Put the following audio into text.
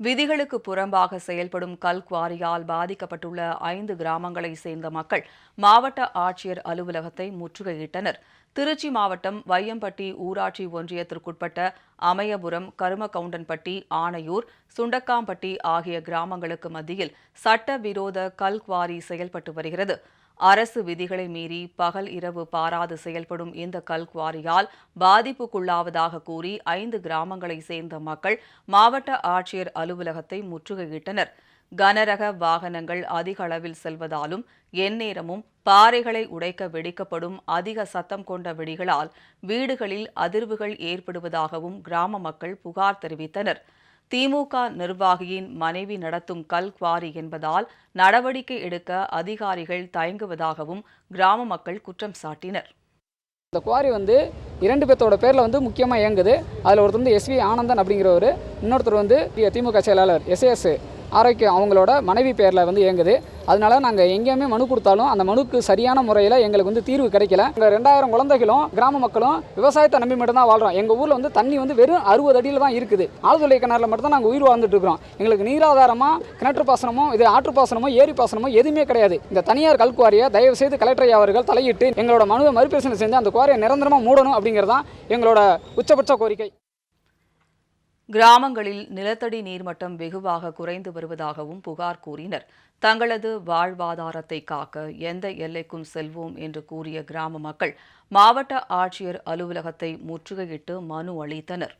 விதிகளுக்கு புறம்பாக செயல்படும் கல்குவாரியால் பாதிக்கப்பட்டுள்ள ஐந்து கிராமங்களை சேர்ந்த மக்கள் மாவட்ட ஆட்சியர் அலுவலகத்தை முற்றுகையிட்டனர். திருச்சி மாவட்டம் வையம்பட்டி ஊராட்சி ஒன்றியத்திற்குட்பட்ட அமயபுரம் கருமகவுண்டன்பட்டி ஆணையூர் சுண்டக்காம்பட்டி ஆகிய கிராமங்களுக்கு மத்தியில் சட்டவிரோத கல்குவாரி செயல்பட்டு வருகிறது. அரசு விதிகளை மீறி பகல் இரவு பாராது செயல்படும் இந்த கல்குவாரியால் பாதிப்புக்குள்ளாவதாக கூறி ஐந்து கிராமங்களை சேர்ந்த மக்கள் மாவட்ட ஆட்சியர் அலுவலகத்தை முற்றுகையிட்டனர். கனரக வாகனங்கள் அதிக அளவில் செல்வதாலும் எந்நேரமும் பாறைகளை உடைக்க வெடிக்கப்படும் அதிக சத்தம் கொண்ட வெடிகளால் வீடுகளில் அதிர்வுகள் ஏற்படுவதாகவும் கிராம மக்கள் புகார் தெரிவித்தனர். திமுக நிர்வாகியின் மனைவி நடத்தும் கல் குவாரி என்பதால் நடவடிக்கை எடுக்க அதிகாரிகள் தயங்குவதாகவும் கிராம மக்கள் குற்றம் சாட்டினர். இந்த குவாரி வந்து இரண்டு பேர்த்தோட பேரில் வந்து முக்கியமாக இயங்குது. அதில் ஒருத்தர் வந்து எஸ்வி ஆனந்தன் அப்படிங்கிறவர் இன்னொருத்தர் வந்து திமுக செயலாளர் எஸ்ஏஎஸ் ஆரோக்கியம் அவங்களோட மனைவி பேரில் வந்து இயங்குது. அதனால நாங்கள் எங்கேயுமே மனு கொடுத்தாலும் அந்த மனுக்கு சரியான முறையில் எங்களுக்கு வந்து தீர்வு கிடைக்கல. எங்கள் ரெண்டாயிரம் குழந்தைகளும் கிராம மக்களும் விவசாயத்தை நம்பி மட்டும்தான் வாழ்கிறோம் எங்கள் ஊரில் வந்து தண்ணி வந்து வெறும் அறுபது அடியில் தான் இருக்குது. ஆழ்துளை கிணறுல மட்டும் தான் நாங்கள் உயிர் வாழ்ந்துட்டு இருக்கிறோம். எங்களுக்கு நீராதாரமாக கிணற்று பாசனமோ இது ஆற்று பாசனமோ ஏரி பாசனமோ எதுவுமே கிடையாது. இந்த தனியார் கல்குவாரியை தயவு செய்து கலெக்டர் அவர்கள் தலையிட்டு எங்களோட மனுவை மறுபரிசீலனை செஞ்சு அந்த குவாரியை நிரந்தரமாக மூடணும் அப்படிங்கிறது தான் எங்களோட உச்சபட்ச கோரிக்கை. கிராமங்களில் நிலத்தடி நீர்மட்டம் வெகுவாக குறைந்து வருவதாகவும் புகார் கூறினர். தங்களது வாழ்வாதாரத்தை காக்க எந்த எல்லைக்கும் செல்வோம் என்று கூறிய கிராம மக்கள் மாவட்ட ஆட்சியர் அலுவலகத்தை முற்றுகையிட்டு மனு அளித்தனர்.